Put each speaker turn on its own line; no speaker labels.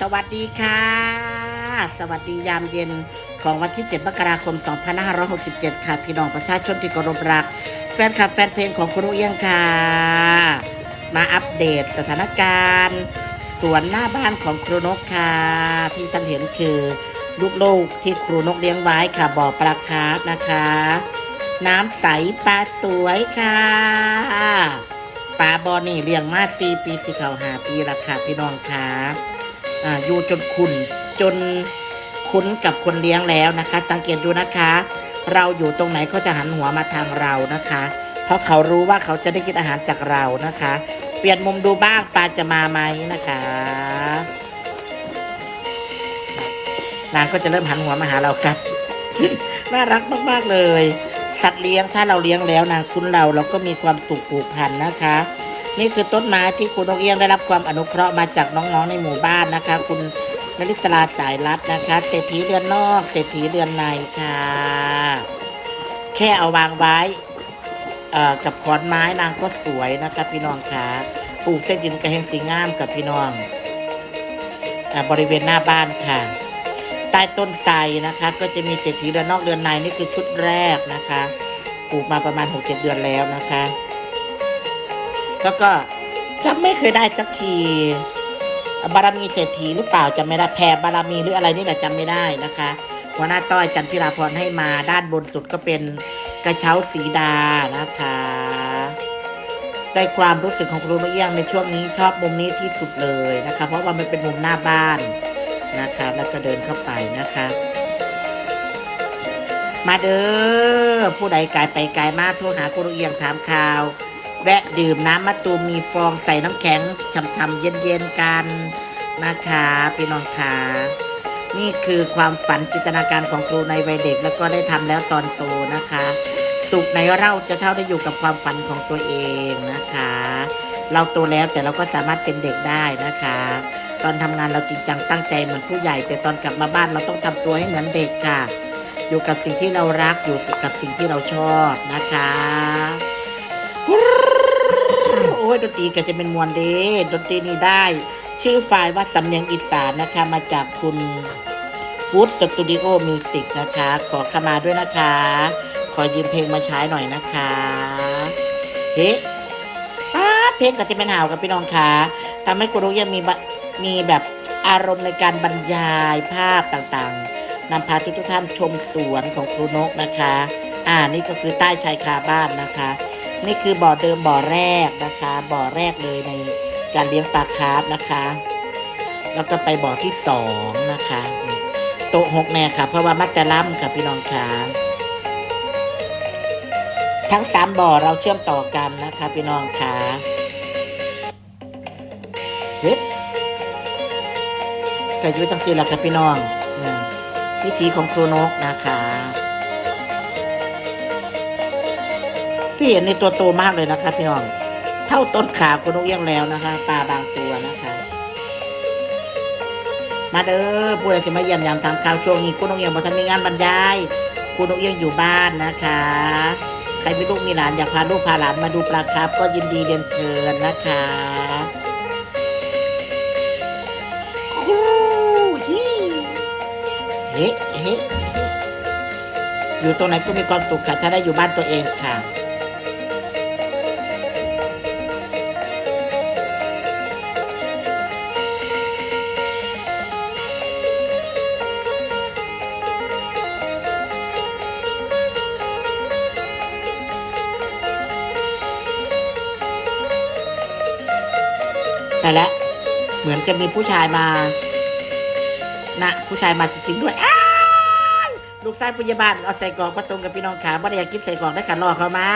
สวัสดีค่ะ สวัสดียามเย็นของวันที่ 7 มกราคม 2567 ค่ะ พี่น้องประชาชนที่เคารพรัก แฟนคลับแฟนเพลงของคุณนุเอียงค่ะ มาอัปเดตสถานการณ์ สวนหน้าบ้านของครูนกค่ะ ที่ท่านเห็นคือลูกโลกที่ครูนกเลี้ยงไว้ค่ะบ่อปลาคาร์ฟนะคะ น้ำใสปลาสวยค่ะปลาบอนี่เลี้ยงมาสี่ปีสิเขาหาปีละค่ะพี่น้องค่ะ อ่าอยู่จนขุนจนคุ้นกับคนเลี้ยงแล้วนะคะ สังเกตดูนะคะ เราอยู่ตรงไหนเขาจะหันหัวมาทางเรานะคะ เพราะเขารู้ว่าเขาจะได้กินอาหารจากเรานะคะ เปลี่ยนมุมดูบ้างปลาจะมาไหมนะคะนางก็จะเริ่มหันหัวมาหาเราครับน่ารักมากๆเลย สัตว์เลี้ยงถ้าเราเลี้ยงแล้วนางคุ้นเราเราก็มีความสุขผูกพันนะคะ นี่คือต้นไม้ที่คุณนกเอี้ยงได้รับความอนุเคราะห์มาจากน้องๆในหมู่บ้านนะคะ คุณนริศราสายรัตน์นะคะเศรษฐีเดือนนอกเศรษฐีเดือนในค่ะ แค่เอาวางไว้เอ่อกับขอนไม้นางก็สวยนะคะพี่น้องค่ะปลูกเส้นดินกระเฮงสีงามกับพี่น้องอาบริเวณหน้าบ้านค่ะใต้ต้นไทรนะคะ ก็จะมีเศรษฐีเดือนนอกเดือนในนี่คือชุดแรกนะคะปลูกมาประมาณ6-7เดือนแล้วนะคะ แล้วก็จำไม่เคยได้สักที บารมีเศรษฐีหรือเปล่าจำไม่ได้แผ่บารมีหรืออะไรนี่แหละจำไม่ได้นะคะหัวหน้าต้อยจันทิราพรให้มาด้านบนสุดก็เป็นกระเช้าสีดานะคะได้ความรู้สึกของครูนกเอี้ยงในช่วงนี้ชอบมุมนี้ที่สุดเลยนะคะ เพราะว่ามันเป็นมุมหน้าบ้านนะคะ แล้วก็เดินเข้าไปนะคะ มาเด้อผู้ใดกายไปกายมาโทรหาครูนกเอี้ยงถามข่าว แวะดื่มน้ำมะตูมมีฟองใส่น้ำแข็งช่ำๆเย็นๆกันนะคะพี่น้องคะนี่คือความฝันจินตนาการของครูในวัยเด็กแล้วก็ได้ทำแล้วตอนโตนะคะ สุขในเราจะเท่าได้อยู่กับความฝันของตัวเองนะคะ เราโตแล้วแต่เราก็สามารถเป็นเด็กได้นะคะ ตอนทำงานเราจริงจังตั้งใจเหมือนผู้ใหญ่ แต่ตอนกลับมาบ้านเราต้องทำตัวให้เหมือนเด็กค่ะ อยู่กับสิ่งที่เรารักอยู่กับสิ่งที่เราชอบนะคะ ยดนตรีก็จะเป็นมวลเดดนตรีนี้ได้ ชื่อไฟล์ว่าสำเนียงอีสานนะคะ มาจากคุณฟูดสตูดิโอมิวสิกนะคะ ขอขมาด้วยนะคะ ขอยืมเพลงมาใช้หน่อยนะคะเฮ้ป้าเพลงก็จะเป็นหาวกับพี่น้องค่ะทำให้คุณรู้ยังมีมีแบบอารมณ์ในการบรรยายภาพต่างๆนำพาทุกท่านชมสวนของครูนกนะคะ อ่านี่ก็คือใต้ชายคาบ้านนะคะ นี่คือบ่อเดิมบ่อแรกนะคะ บ่อแรกเลยในการเลี้ยงปลาคาร์ฟนะคะแล้วก็ไปบ่อที่สองนะคะโตหกแน่ค่ะ เพราะว่ามักจะล่ำค่ะพี่น้องค่ะทั้งสามบ่อเราเชื่อมต่อกันนะคะพี่น้องค่ะเฮ้ยก็อยู่จังสีแหละค่ะพี่น้องวิธีของครูนกนะ คะที่เห็นในตัวโตมากเลยนะคะพี่น้อง เท่าต้นขาคุณนกเอี้ยงแล้วนะคะปลาบางตัวนะคะ มาเด้อผู้ใดจะมาเยี่ยมยามทำข่าวช่วงนี้คุณนกเอี้ยงบอกท่านมีงานบรรยายคุณนกเอี้ยงอยู่บ้านนะคะ ใครมีลูกมีหลานอยากพาลูกพาหลานมาดูปลาครับ ก็ยินดีเรียนเชิญนะคะฮู้ฮี่เฮ้เฮ้อยู่ตรงไหนก็มีความสุขค่ะถ้าได้อยู่บ้านตัวเองค่ะ แต่และเหมือนจะมีผู้ชายมา นะ ผู้ชายมาจริงๆด้วยลูกชายพยาบาลเอาใส่กล่องมาตรงกับพี่น้องขาบ่ได้อยากกินใส่กล่องได้ขันรอเขามา